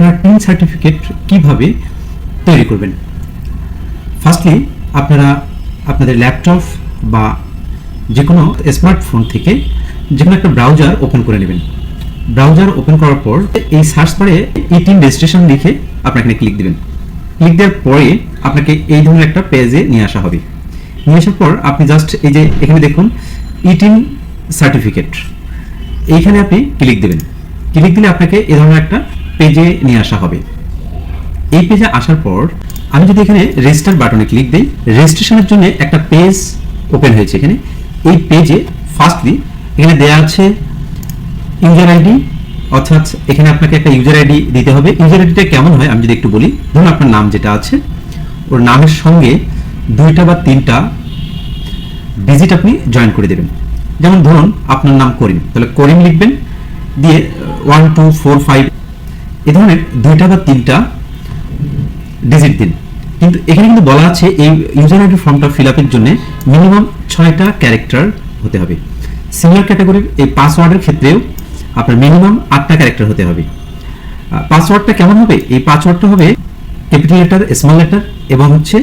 আপনারা tin certificate কীভাবে তৈরি করবেন? ফার্স্টলি আপনারা আপনাদের ল্যাপটপ বা যে কোনো স্মার্টফোন থেকে যে কোনো একটা ব্রাউজার ওপেন করে নেবেন। ব্রাউজার ওপেন করার পর এই সার্চ বারে এই টিন রেজিস্ট্রেশন লিখে আপনার এখানে ক্লিক দিবেন। ক্লিক দেওয়ার পরে আপনাকে এই ধরনের একটা পেজে নিয়ে আসা হবে। নিয়ে আসার পর আপনি জাস্ট এই যে এখানে দেখুন ইটিন সার্টিফিকেট এইখানে আপনি ক্লিক দেবেন। ক্লিক দিলে আপনাকে এই ধরনের একটা পেজে নিয়ে আসা হবে। এই পেজে আসার পর আমি যদি এখানে রেজিস্টার বাটনে ক্লিক দিই রেজিস্ট্রেশনের জন্য একটা পেজ ওপেন হয়েছে এখানে। এই পেজে ফার্স্টলি এখানে দেয়া আছে ইউজার আইডি অর্থাৎ এখানে আপনাকে একটা ইউজার আইডি দিতে হবে। ইউজার আইডিটা কেমন হয় আমি যদি একটু বলি, ধরুন আপনার নাম যেটা আছে, ওর নামের সঙ্গে দুইটা বা তিনটা ডিজিট আপনি জয়েন করে দেবেন। যেমন ধরুন আপনার নাম করিম, তাহলে করিম লিখবেন, দিয়ে ওয়ান টু ফোর ফাইভ এ ধরনের দুইটা বা তিনটা ডিজিট দিন। কিন্তু এখানে কিন্তু বলা আছে এই ইউজার আইডি ফর্মটা ফিল আপের জন্য মিনিমাম ছয়টা ক্যারেক্টার হতে হবে। সিনিয়র ক্যাটাগরির এই পাসওয়ার্ডের ক্ষেত্রেও আপনার মিনিমাম আটটা ক্যারেক্টার হতে হবে। পাসওয়ার্ডটা কেমন হবে? এই পাসওয়ার্ডটা হবে ক্যাপিটাল লেটার স্মল লেটার এবং হচ্ছে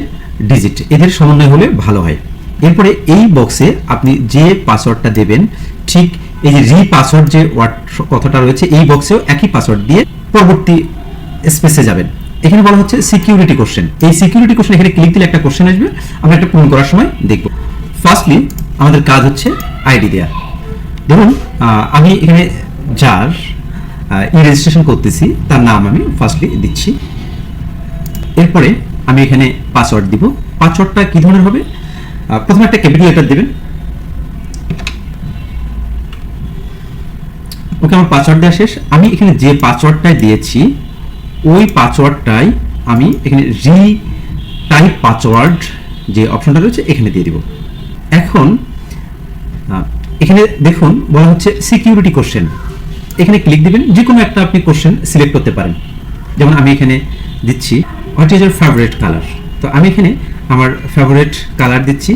ডিজিট এদের সমন্বয় হলে ভালো হয়। এরপরে এই বক্সে আপনি যে পাসওয়ার্ডটা দেবেন, ঠিক এই যে রি পাসওয়ার্ড যে ওয়ার্ড কথাটা রয়েছে, এই বক্সেও একই পাসওয়ার্ড দিয়ে পরবর্তী স্পেসে যাবেন। এখানে বলা হচ্ছে সিকিউরিটি কোশ্চেন এই সিকিউরিটি কোশ্চেন এখানে ক্লিক দিলে একটা কোশ্চেন আসবে। আমরা একটা পূরণ করার সময় দেখব। ফার্স্টলি আমাদের কাজ হচ্ছে আইডি দেয়া। ধরুন আমি এখানে যার ই রেজিস্ট্রেশন করতেছি, তার নাম আমি ফার্স্টলি দিচ্ছি। এরপরে আমি এখানে পাসওয়ার্ড দিব। পাসওয়ার্ডটা কি ধরনের হবে? প্রথমে একটা ক্যাপিটাল লেটার দেবেন। ওকে, আমার পাসওয়ার্ড দেওয়া শেষ। আমি এখানে যে পাসওয়ার্ডটাই দিয়েছি, ওই পাসওয়ার্ডটাই আমি এখানে রি টাইপ পাসওয়ার্ড যে অপশনটা রয়েছে, এখানে দিয়ে দিব। এখন এখানে দেখুন, বলা হচ্ছে সিকিউরিটি কোশ্চেন এখানে ক্লিক দিবেন যে কোনো একটা আপনি কোশ্চেন সিলেক্ট করতে পারেন। যেমন আমি এখানে দিচ্ছি what is your favourite colour তো আমি এখানে আমার ফেভারিট কালার দিচ্ছি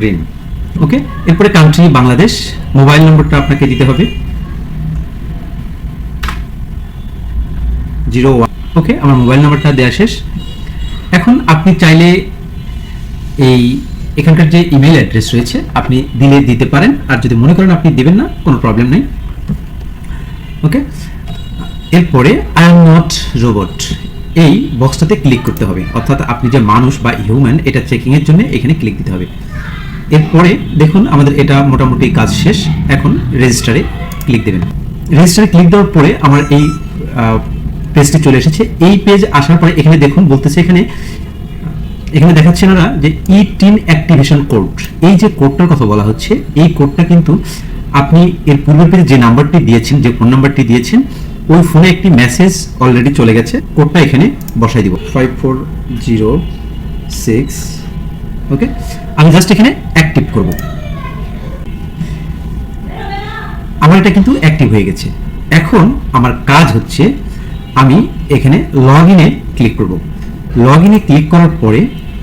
গ্রিন ওকে? এরপরে কান্ট্রি বাংলাদেশ মোবাইল নম্বরটা আপনাকে দিতে হবে। জিরো ওকে, আমার মোবাইল নাম্বারটা দেওয়া শেষ। এখন আপনি চাইলে এই এখানকার যে ইমেল অ্যাড্রেস রয়েছে, আপনি দিলে দিতে পারেন। আর যদি মনে করেন আপনি দিবেন না, কোনো প্রবলেম নেই। ওকে? এরপরে আই এম নট রোবট এই বক্সটাতে ক্লিক করতে হবে। অর্থাৎ আপনি যে মানুষ বা হিউম্যান এটা চেকিংয়ের জন্য এখানে ক্লিক দিতে হবে। এরপরে দেখুন আমাদের এটা মোটামুটি কাজ শেষ। এখন রেজিস্টারে ক্লিক দেবেন। রেজিস্টারে ক্লিক দেওয়ার পরে আমার এই পেজটি চলে এসেছে। এই পেজ আসার পরে এখানে দেখুন, বলতেছে এখানে এখানে দেখাচ্ছে না যে ই টিন অ্যাক্টিভেশন কোড এই যে কোডটার কথা বলা হচ্ছে, এই কোডটা কিন্তু আপনি এর পূর্বের পেজে যে নাম্বারটি দিয়েছেন, যে ফোন নাম্বারটি দিয়েছেন, ওই ফোনে একটি মেসেজ অলরেডি চলে গেছে। কোডটা এখানে বসাই দিব। Five four zero six okay আমি জাস্ট এখানে অ্যাক্টিভ করব। আমার এটা কিন্তু অ্যাক্টিভ হয়ে গেছে। এখন আমার কাজ হচ্ছে আমি এখানে লগ ইনে ক্লিক করব। লগ ইনে ক্লিক করার পরে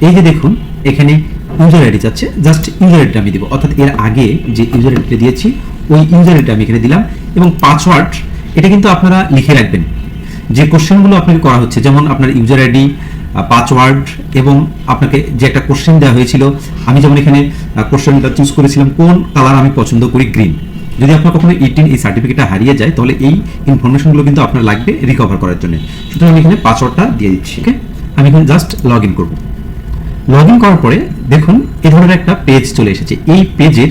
এই যে দেখুন, এখানে ইউজার আইডি চাচ্ছে জাস্ট ইউজার আইডিটা আমি দিব। অর্থাৎ এর আগে যে ইউজার আইডিটা দিয়েছি, ওই ইউজার আইডিটা আমি এখানে দিলাম এবং পাসওয়ার্ড এটা কিন্তু আপনারা লিখে রাখবেন। যে কোশ্চেনগুলো আপনাকে করা হচ্ছে, যেমন আপনার ইউজার আইডি পাসওয়ার্ড এবং আপনাকে যে একটা কোশ্চেন দেওয়া হয়েছিল, আমি যেমন এখানে কোশ্চেনটা চুজ করেছিলাম, কোন কালার আমি পছন্দ করি গ্রিন যদি আপনার কখনো এইটিন এই সার্টিফিকেটটা হারিয়ে যায়, তাহলে এই ইনফরমেশনগুলো কিন্তু আপনার লাগবে রিকভার করার জন্য। সুতরাং আমি এখানে পাসওয়ার্ডটা দিয়ে দিচ্ছি ওকে আমি এখানে জাস্ট লগ ইন করব। লগ ইন করার পরে দেখুন এই ধরনের একটা পেজ চলে এসেছে। এই পেজের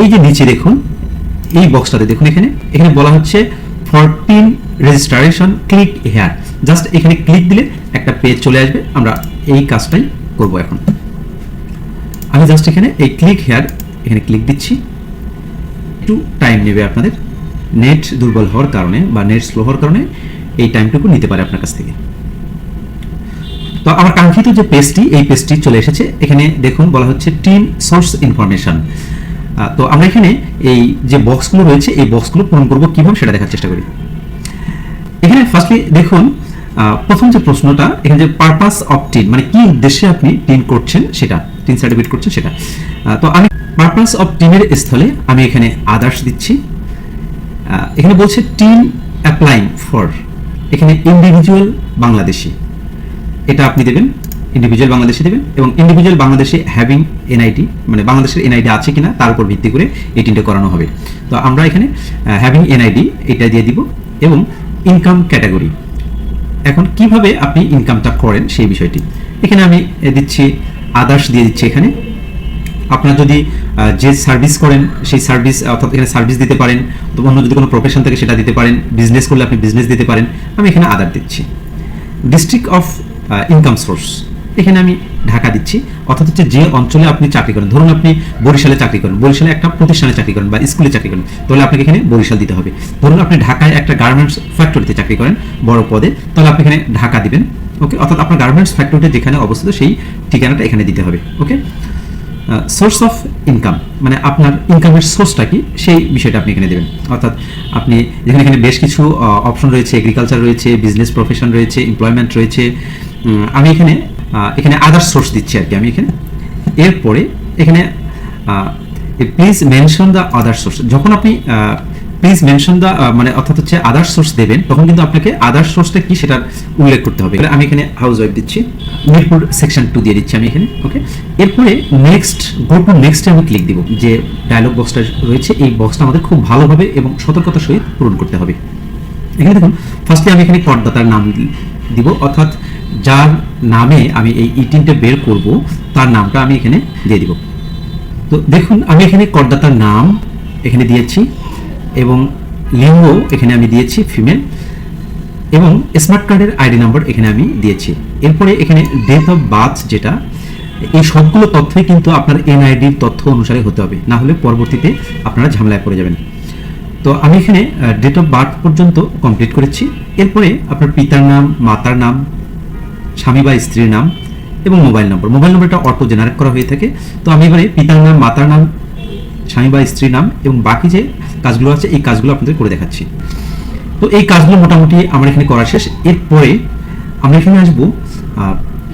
এই যে নিচে দেখুন, এই বক্সটাতে দেখুন এখানে। এখানে বলা হচ্ছে for TIN registration click here just এখানে ক্লিক দিলে একটা পেজ চলে আসবে। আমরা এই কাজটাই করব এখন। আমি জাস্ট এখানে এই ক্লিক হেয়ার এখানে ক্লিক দিচ্ছি। একটু টাইম নেবে আপনাদের। নেট দুর্বল হওয়ার কারণে বা নেট স্লো হওয়ার কারণে এই টাইমটুকু নিতে পারে আপনার কাছ থেকে। তো আমার কাঙ্ক্ষিত যে পেজটি এই পেজটি চলে এসেছে। এখানে দেখুন, বলা হচ্ছে টিন সোর্স ইনফরমেশন তো আমরা এখানে এই যে বক্সগুলো রয়েছে, এই বক্সগুলো পূরণ করব কীভাবে সেটা দেখার চেষ্টা করি। এখানে ফার্স্টলি দেখুন প্রথম যে প্রশ্নটা, এখানে যে পারপাস অফ টিন মানে কি উদ্দেশ্যে আপনি টিন করছেন সেটা টিন সার্টিফিকেট করছেন সেটা। তো আমি পারপাস অফ টিনের স্থলে আমি এখানে আদার্স দিচ্ছি। এখানে বলছে টিন অ্যাপ্লাইং ফর এখানে ইন্ডিভিজুয়াল বাংলাদেশি। এটা আপনি দেবেন ইন্ডিভিজুয়াল বাংলাদেশি দেবেন এবং ইন্ডিভিজুয়াল বাংলাদেশি হ্যাভিং এনআইডি মানে বাংলাদেশের এনআইডি আছে কিনা তার উপর ভিত্তি করে এই তিনটে করানো হবে। তো আমরা এখানে হ্যাভিং এনআইডি এটা দিয়ে দিব এবং ইনকাম ক্যাটাগরি এখন কীভাবে আপনি ইনকামটা করেন সেই বিষয়টি। এখানে আমি দিচ্ছি আদার্স দিয়ে দিচ্ছি এখানে। আপনার যদি যে সার্ভিস করেন, সেই সার্ভিস অর্থাৎ এখানে সার্ভিস দিতে পারেন, অথবা অন্য যদি কোনো প্রফেশন থাকে সেটা দিতে পারেন বিজনেস করলে আপনি বিজনেস দিতে পারেন। আমি এখানে আদার দিচ্ছি। ডিস্ট্রিক্ট অফ ইনকাম সোর্স এখানে আমি ঢাকা দিচ্ছি। অর্থাৎ হচ্ছে যে অঞ্চলে আপনি চাকরি করেন, ধরুন আপনি বরিশালে চাকরি করেন, বরিশালে একটা প্রতিষ্ঠানে চাকরি করেন বা স্কুলে চাকরি করেন, তাহলে আপনাকে এখানে বরিশাল দিতে হবে। ধরুন আপনি ঢাকায় একটা গার্মেন্টস ফ্যাক্টরিতে চাকরি করেন, বড় পদে, তাহলে আপনি এখানে ঢাকা দিবেন, ওকে? অর্থাৎ আপনার গার্মেন্টস ফ্যাক্টরিতে যেখানে অবস্থিত সেই ঠিকানাটা এখানে দিতে হবে, ওকে? সোর্স অফ ইনকাম মানে আপনার ইনকামের সোর্সটা কি? সেই বিষয়টা আপনি এখানে দেবেন। অর্থাৎ আপনি যেখানে এখানে বেশ কিছু অপশন রয়েছে এগ্রিকালচার রয়েছে বিজনেস প্রফেশন রয়েছে এমপ্লয়মেন্ট রয়েছে আমি এখানে এখানে আদার সোর্স দিচ্ছি আর কি আমি এখানে। এরপরে এখানে please mention the other source যখন আপনি প্লিজ মেনশন দ্য মানে অর্থাৎ হচ্ছে আদার সোর্স দেবেন, তখন কিন্তু আপনাকে আদার সোর্সটা কি সেটার উল্লেখ করতে হবে। আমি এখানে হাউস ওয়াইফ দিচ্ছি, মিরপুর সেকশন টু দিয়ে দিচ্ছি আমি এখানে ওকে এরপরে নেক্সট গো টু নেক্সটে আমি ক্লিক দিব, যে ডায়লগ বক্সটা রয়েছে, এই বক্সটা আমাদের খুব ভালোভাবে এবং সতর্কতার সহিত পূরণ করতে হবে। এখানে দেখুন ফার্স্টলি আমি এখানে করদাতার নাম দিব, অর্থাৎ যার নামে আমি এই ইটিনটা বের করব, তার নামটা আমি এখানে দিয়ে দিব। তো দেখুন, আমি এখানে করদাতার নাম এখানে দিয়েছি এবং লিঙ্গ এখানে আমি দিয়েছি, ফিমেল, এবং স্মার্ট কার্ডের আইডি নাম্বার এখানে আমি দিয়েছি। এরপরে এখানে ডেট অফ বার্থ যেটা, এই সবগুলো তথ্যই কিন্তু আপনার এনআইডির তথ্য অনুসারে হতে হবে, না হলে পরবর্তীতে আপনারা ঝামেলায় পড়ে যাবেন। তো আমি এখানে ডেট অফ বার্থ পর্যন্ত কমপ্লিট করেছি। এরপরে আপনার পিতার নাম, মাতার নাম স্বামী বা স্ত্রীর নাম এবং মোবাইল নম্বর। মোবাইল নম্বরটা অটো জেনারেট করা হয়ে থাকে। তো আমি এবারে পিতার নাম, মাতার নাম, স্বামী বা স্ত্রীর নাম এবং বাকি যে কাজগুলো আছে, এই কাজগুলো আপনাদের করে দেখাচ্ছি। তো এই কাজগুলো মোটামুটি আমার এখানে করা শেষ। এরপরে আমরা এখানে আসব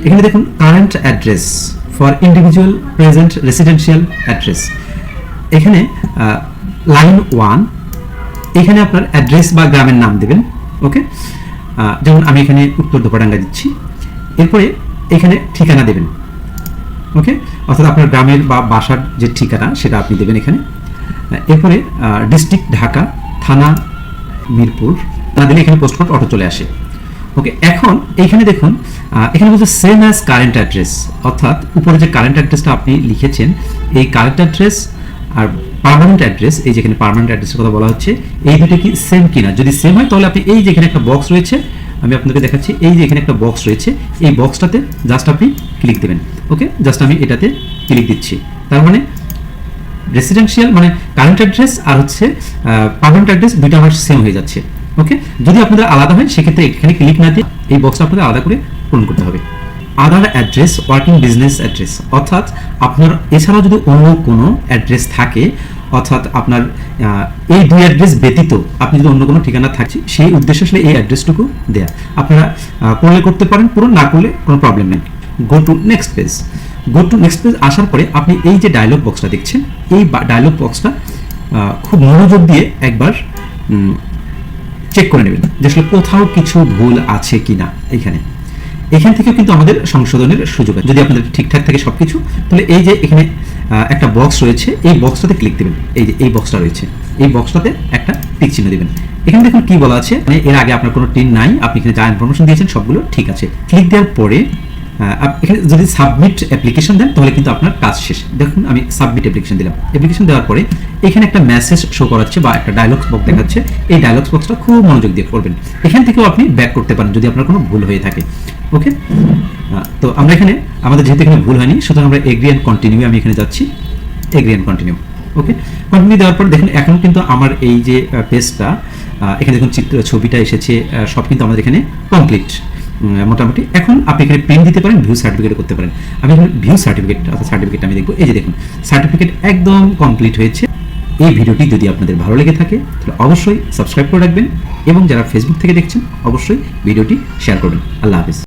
এখানে দেখুন current address for individual present residential address এখানে লাইন ওয়ান এখানে আপনার অ্যাড্রেস বা গ্রামের নাম দেবেন ওকে যেমন আমি এখানে উত্তর দোপাডাঙ্গা দিচ্ছি। এরপরে এখানে ঠিকানা দেবেন। ওকে? অর্থাৎ আপনার গ্রামের বা বাসার যে ঠিকানা, সেটা আপনি দেবেন এখানে। এরপরে ডিস্ট্রিক্ট ঢাকা, থানা, মিরপুর না দিলে এখানে পোস্টকোড অটো চলে আসে। ওকে, এখন এইখানে দেখুন এখানে বলছে সেম অ্যাজ কারেন্ট অ্যাড্রেস অর্থাৎ উপরে যে কারেন্ট অ্যাড্রেসটা আপনি লিখেছেন, এই কারেন্ট অ্যাড্রেস আর পার্মানেন্ট অ্যাড্রেস এই যেখানে পার্মানেন্ট অ্যাড্রেসের কথা বলা হচ্ছে, এই দুটো কি সেম কিনা? যদি সেম হয়, তাহলে আপনি এই যেখানে একটা বক্স রয়েছে আমি আপনাকে দেখাচ্ছি। এই যে এখানে একটা বক্স রয়েছে, এই বক্সটাতে জাস্ট আপনি ক্লিক দেবেন। ওকে জাস্ট আমি এটাতে ক্লিক দিচ্ছি। তার মানে রেসিডেন্সিয়াল মানে কারেন্ট অ্যাড্রেস আর হচ্ছে পার্মানেন্ট অ্যাড্রেস দুইটা আমার সেম হয়ে যাচ্ছে। ওকে যদি আপনাদের আলাদা হয়, সেক্ষেত্রে এখানে ক্লিক না দিয়ে এই বক্সটা আপনাদের আলাদা করে পূরণ করতে হবে। Other address working business address অর্থাৎ আপনার, এছাড়াও যদি অন্য কোনো অ্যাড্রেস থাকে অর্থাৎ আপনার এই দুই অ্যাড্রেস ব্যতীত আপনি যদি অন্য কোনো ঠিকানা থাকছে সেই উদ্দেশ্যে আসলে এই অ্যাড্রেসটুকু দেয়া। আপনারা করলে করতে পারেন পূরণ না করলে কোনো প্রবলেম নেই। Go to next page go to next page আসার পরে আপনি এই যে ডায়লগ বক্সটা দেখছেন, এই ডায়লগ বক্সটা খুব মনোযোগ দিয়ে একবার চেক করে নেবেন যে আসলে কোথাও কিছু ভুল আছে কিনা এখানে। এখান থেকেও কিন্তু আমাদের সংশোধনের সুযোগ আছে। যদি আপনাদের ঠিকঠাক থাকে সব কিছু তাহলে এই যে এখানে একটা বক্স রয়েছে, এই বক্সটাতে ক্লিক দেবেন। এই যে, এই বক্সটা রয়েছে। এই বক্সটাতে একটা টিক চিহ্ন দেবেন। এখানে দেখুন কি বলা আছে? মানে এর আগে আপনার কোনো টিন নাই, আপনি এখানে যা ইনফরমেশন দিয়েছেন সবগুলো ঠিক আছে। ক্লিক দেওয়ার পরে এখানে যদি সাবমিট অ্যাপ্লিকেশন দেন, তাহলে কিন্তু আপনার কাজ শেষ। দেখুন, আমি সাবমিট অ্যাপ্লিকেশন দিলাম। অ্যাপ্লিকেশন দেওয়ার পরে এখানে একটা মেসেজ শো করাচ্ছে বা একটা ডায়লগস বক্স দেখাচ্ছে। এই ডায়লগস বক্সটা খুব মনোযোগ দিয়ে পড়বেন। এখান থেকেও আপনি ব্যাক করতে পারেন যদি আপনার কোনো ভুল হয়ে থাকে। ওকে তো আমরা এখানে, আমাদের যেহেতু এখানে ভুল হয়নি, সুতরাং আমরা এগ্রি অ্যান্ড কন্টিনিউ আমি এখানে যাচ্ছি। Agree and continue okay continue দেওয়ার পর দেখুন, এখন কিন্তু আমার এই যে পেজটা এখানে দেখুন চিত্র, ছবিটা এসেছে সব কিন্তু আমাদের এখানে কমপ্লিট মোটামুটি। এখন আপনি এখানে প্রিন্ট দিতে পারেন ভিউ সার্টিফিকেট করতে পারেন। আমি এখানে ভিউ সার্টিফিকেট অর্থাৎ সার্টিফিকেট আমি দেখব। এই যে দেখুন সার্টিফিকেট একদম কমপ্লিট হয়েছে। এই ভিডিওটি যদি আপনাদের ভালো লেগে থাকে, তাহলে অবশ্যই সাবস্ক্রাইব করে রাখবেন এবং যারা ফেসবুক থেকে দেখছেন, অবশ্যই ভিডিওটি শেয়ার করবেন। আল্লাহ হাফিজ।